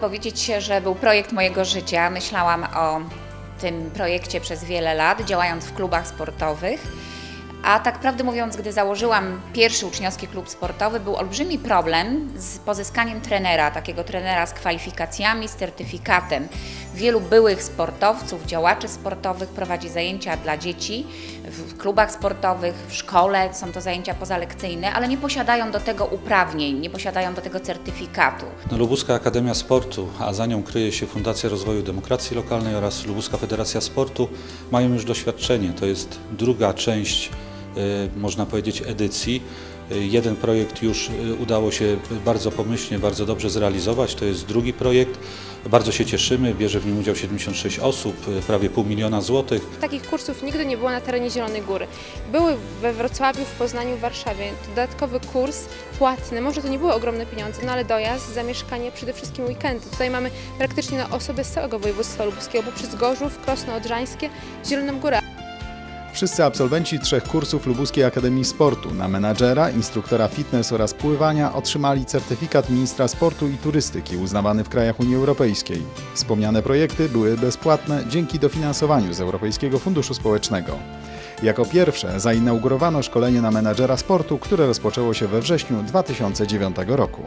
powiedzieć, że był projekt mojego życia. Myślałam o tym projekcie przez wiele lat, działając w klubach sportowych. A tak prawdę mówiąc, gdy założyłam pierwszy uczniowski klub sportowy, był olbrzymi problem z pozyskaniem trenera, takiego trenera z kwalifikacjami, z certyfikatem. Wielu byłych sportowców, działaczy sportowych prowadzi zajęcia dla dzieci w klubach sportowych, w szkole, są to zajęcia pozalekcyjne, ale nie posiadają do tego uprawnień, nie posiadają do tego certyfikatu. No, Lubuska Akademia Sportu, a za nią kryje się Fundacja Rozwoju Demokracji Lokalnej oraz Lubuska Federacja Sportu, mają już doświadczenie. To jest druga część Y, można powiedzieć, edycji. Y, jeden projekt już y, udało się bardzo pomyślnie, bardzo dobrze zrealizować. To jest drugi projekt. Bardzo się cieszymy. Bierze w nim udział 76 osób, prawie pół miliona złotych. Takich kursów nigdy nie było na terenie Zielonej Góry. Były we Wrocławiu, w Poznaniu, w Warszawie. Dodatkowy kurs płatny. Może to nie były ogromne pieniądze, no ale dojazd, zamieszkanie, przede wszystkim weekendy. Tutaj mamy praktycznie na osoby z całego województwa lubuskiego, bo przez Gorzów, Krosno Odrzańskie, Zieloną Górę. Wszyscy absolwenci trzech kursów Lubuskiej Akademii Sportu na menadżera, instruktora fitness oraz pływania otrzymali certyfikat ministra sportu i turystyki uznawany w krajach Unii Europejskiej. Wspomniane projekty były bezpłatne dzięki dofinansowaniu z Europejskiego Funduszu Społecznego. Jako pierwsze zainaugurowano szkolenie na menadżera sportu, które rozpoczęło się we wrześniu 2009 roku.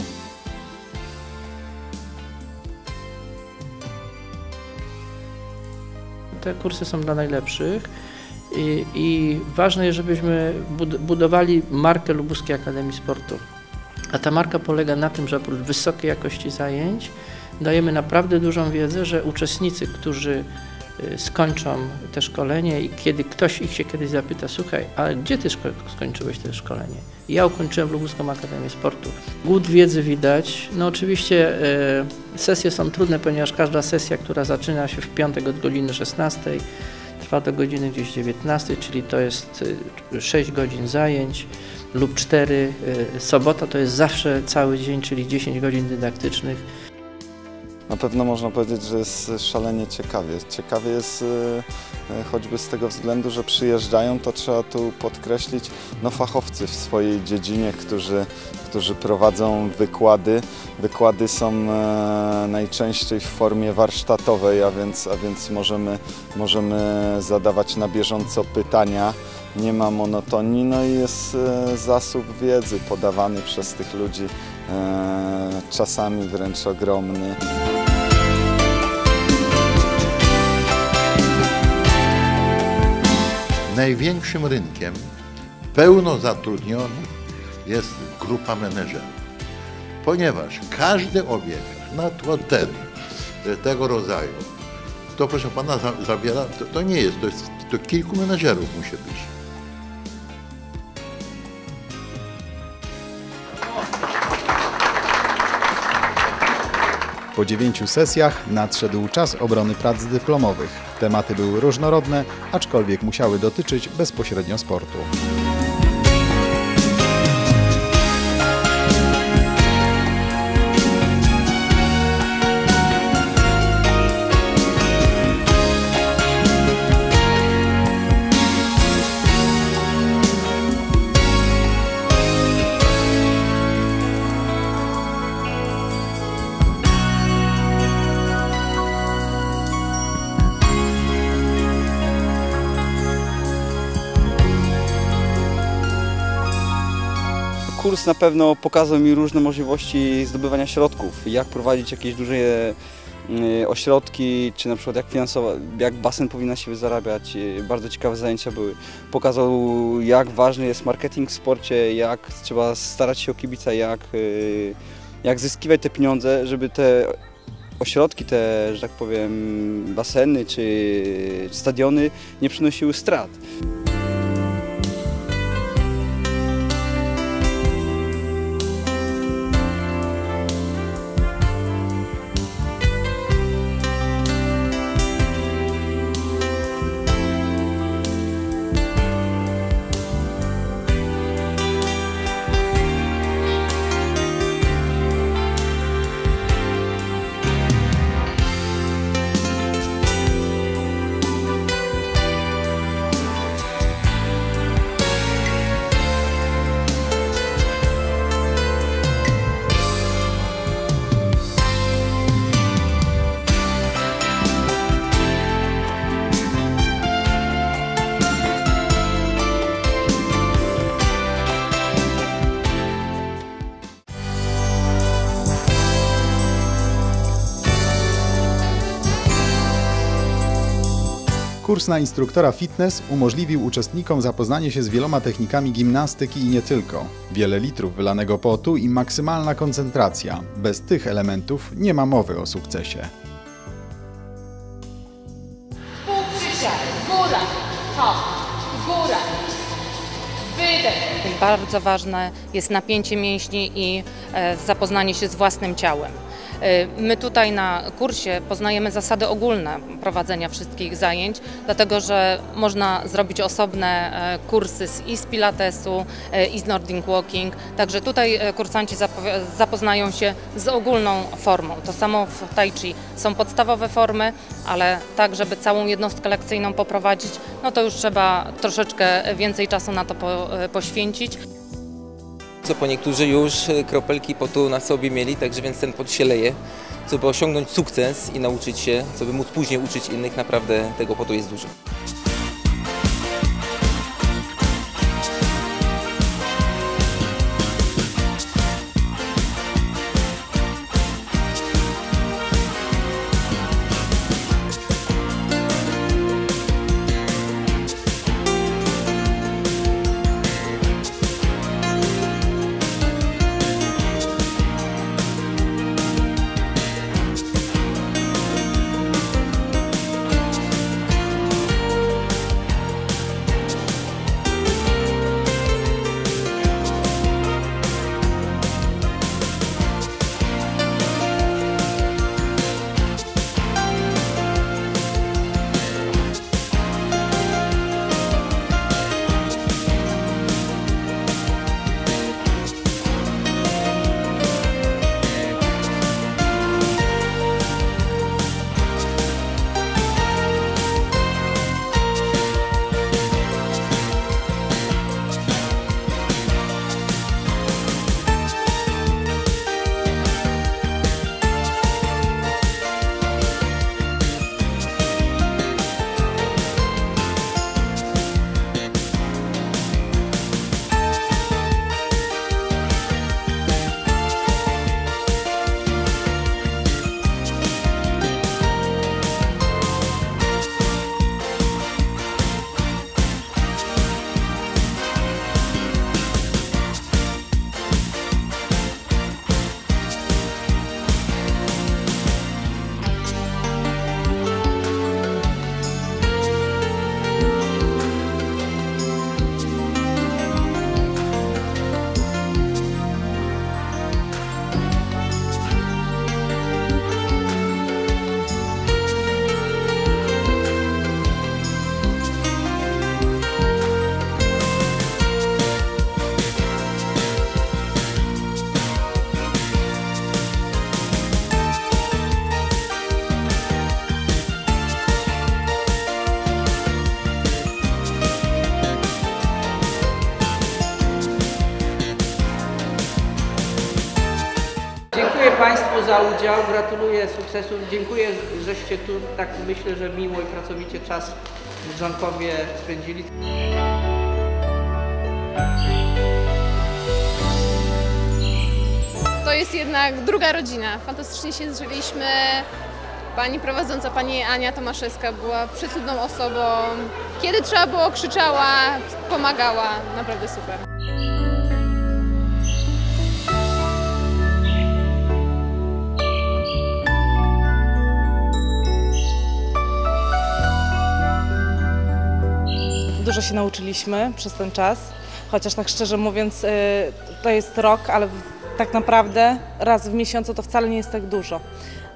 Te kursy są dla najlepszych. I, I, ważne jest, żebyśmy budowali markę Lubuskiej Akademii Sportu. A ta marka polega na tym, że oprócz wysokiej jakości zajęć dajemy naprawdę dużą wiedzę, że uczestnicy, którzy y, skończą te szkolenie i kiedy ktoś ich się kiedyś zapyta, słuchaj, ale gdzie ty skończyłeś to szkolenie? Ja ukończyłem Lubuską Akademię Sportu. Głód wiedzy widać. No oczywiście y, sesje są trudne, ponieważ każda sesja, która zaczyna się w piątek od godziny 16, trwa do godziny gdzieś 19, czyli to jest 6 y, godzin zajęć lub 4. Y, sobota to jest zawsze cały dzień, czyli 10 godzin dydaktycznych. Na pewno można powiedzieć, że jest szalenie ciekawie. Ciekawie jest y, choćby z tego względu, że przyjeżdżają, to trzeba tu podkreślić, no fachowcy w swojej dziedzinie, którzy którzy prowadzą wykłady. Wykłady są e, najczęściej w formie warsztatowej, a więc, a więc możemy, możemy zadawać na bieżąco pytania. Nie ma monotonii, no i jest e, zasób wiedzy podawany przez tych ludzi, e, czasami wręcz ogromny. Największym rynkiem pełno zatrudnionych jest grupa menedżerów. Ponieważ każdy obiekt, na ten, tego rodzaju, to proszę pana zabiera, to, to nie jest, to, jest, to kilku menedżerów musi być. Po dziewięciu sesjach nadszedł czas obrony prac dyplomowych. Tematy były różnorodne, aczkolwiek musiały dotyczyć bezpośrednio sportu. Kurs na pewno pokazał mi różne możliwości zdobywania środków, jak prowadzić jakieś duże y, ośrodki, czy na przykład jak, finansować, jak basen powinna się zarabiać. Y, bardzo ciekawe zajęcia były. Pokazał jak ważny jest marketing w sporcie, jak trzeba starać się o kibica, jak, y, jak zyskiwać te pieniądze, żeby te ośrodki, te, że tak powiem, baseny czy stadiony nie przynosiły strat. Kurs na instruktora fitness umożliwił uczestnikom zapoznanie się z wieloma technikami gimnastyki i nie tylko. Wiele litrów wylanego potu i maksymalna koncentracja. Bez tych elementów nie ma mowy o sukcesie. Bardzo ważne jest napięcie mięśni i e, zapoznanie się z własnym ciałem. E, My tutaj na kursie poznajemy zasady ogólne prowadzenia wszystkich zajęć, dlatego że można zrobić osobne e, kursy z, i z pilatesu, i z Nordic Walking. Także tutaj kursanci zapoznają się z ogólną formą. To samo w Tai Chi są podstawowe formy, ale tak, żeby całą jednostkę lekcyjną poprowadzić, no to już trzeba troszeczkę więcej czasu na to po, poświęcić. Co po niektórzy już e, kropelki potu na sobie mieli, także więc ten pot się leje. Co by osiągnąć sukces i nauczyć się, co by móc później uczyć innych, naprawdę tego potu jest dużo. Państwu za udział, gratuluję sukcesów, dziękuję, żeście tu tak myślę, że miło i pracowicie czas w Żonkowie spędzili. To jest jednak druga rodzina. Fantastycznie się zżyliśmy. Pani prowadząca, pani Ania Tomaszewska była przecudną osobą. Kiedy trzeba było, krzyczała, pomagała. Naprawdę super. Dużo się nauczyliśmy przez ten czas, chociaż tak szczerze mówiąc y, to jest rok, ale tak naprawdę raz w miesiącu to wcale nie jest tak dużo.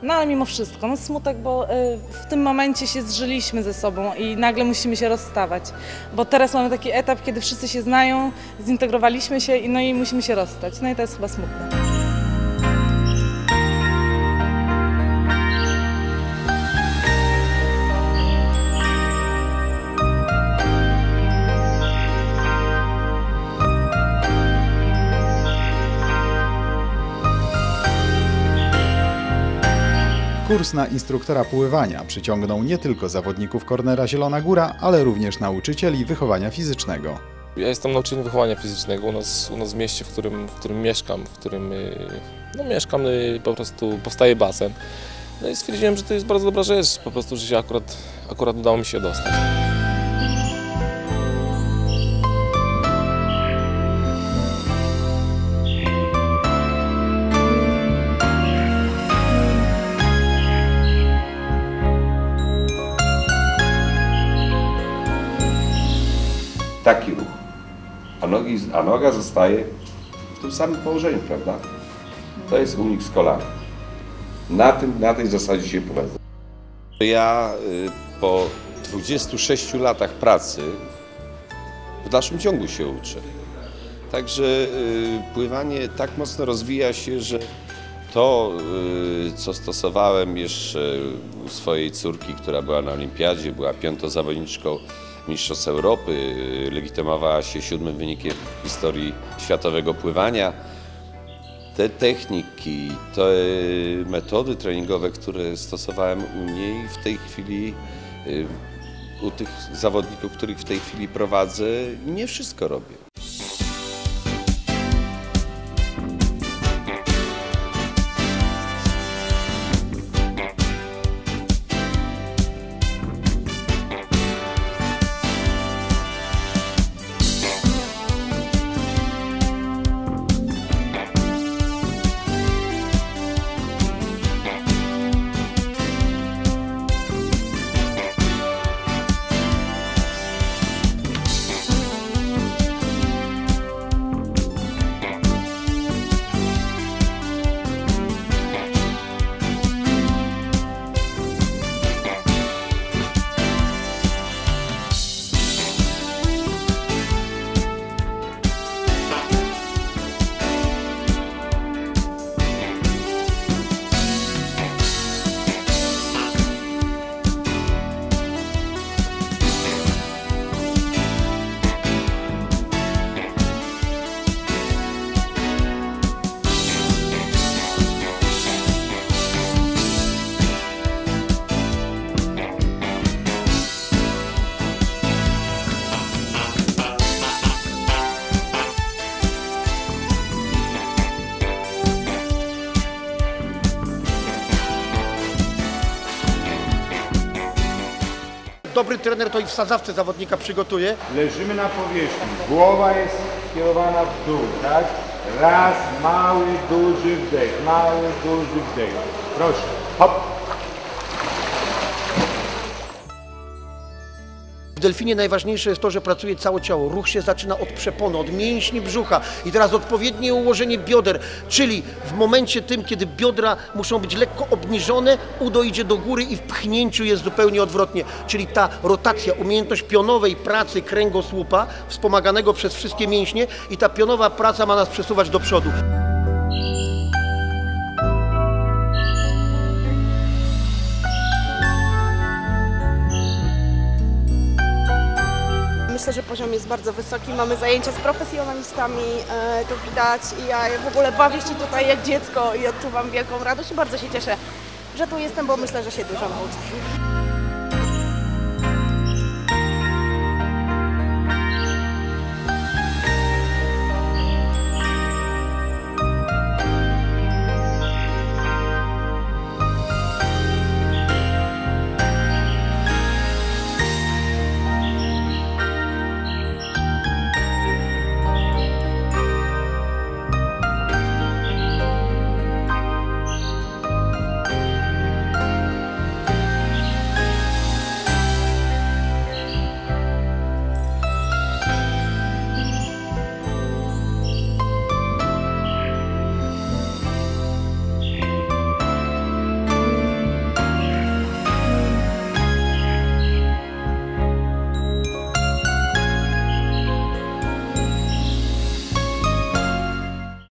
No ale mimo wszystko, no smutek, bo y, w tym momencie się zżyliśmy ze sobą i nagle musimy się rozstawać, bo teraz mamy taki etap, kiedy wszyscy się znają, zintegrowaliśmy się i no i musimy się rozstać, no i to jest chyba smutne. Kurs na instruktora pływania przyciągnął nie tylko zawodników Kornera Zielona Góra, ale również nauczycieli wychowania fizycznego. Ja jestem nauczycielem wychowania fizycznego u nas, u nas w mieście, w którym, w którym mieszkam, w którym y, no, mieszkam y, po prostu powstaje basen. No i stwierdziłem, że to jest bardzo dobra rzecz, po prostu, że się akurat, akurat udało mi się dostać. A, nogi, a noga zostaje w tym samym położeniu, prawda? To jest unik z kolana. Na, tym, na tej zasadzie się prowadzi. Ja y, po 26 latach pracy w dalszym ciągu się uczę. Także y, pływanie tak mocno rozwija się, że to, y, co stosowałem jeszcze u swojej córki, która była na olimpiadzie, była piątą zawodniczką Mistrzostw Europy, y, legitymowała się siódmym wynikiem historii światowego pływania. Te techniki, te metody treningowe, które stosowałem u niej w tej chwili, y, u tych zawodników, których w tej chwili prowadzę, nie wszystko robię. Dobry trener to i w sadzawce zawodnika przygotuje. Leżymy na powierzchni, głowa jest skierowana w dół, tak? Raz, mały, duży wdech, mały, duży wdech. Proszę, hop. W delfinie najważniejsze jest to, że pracuje całe ciało. Ruch się zaczyna od przepony, od mięśni brzucha i teraz odpowiednie ułożenie bioder, czyli w momencie tym, kiedy biodra muszą być lekko obniżone, udo idzie do góry i w pchnięciu jest zupełnie odwrotnie. Czyli ta rotacja, umiejętność pionowej pracy kręgosłupa, wspomaganego przez wszystkie mięśnie i ta pionowa praca ma nas przesuwać do przodu. Myślę, że poziom jest bardzo wysoki. Mamy zajęcia z profesjonalistami, e, to widać i ja w ogóle bawię się tutaj jak dziecko i odczuwam wielką radość i bardzo się cieszę, że tu jestem, bo myślę, że się dużo nauczę.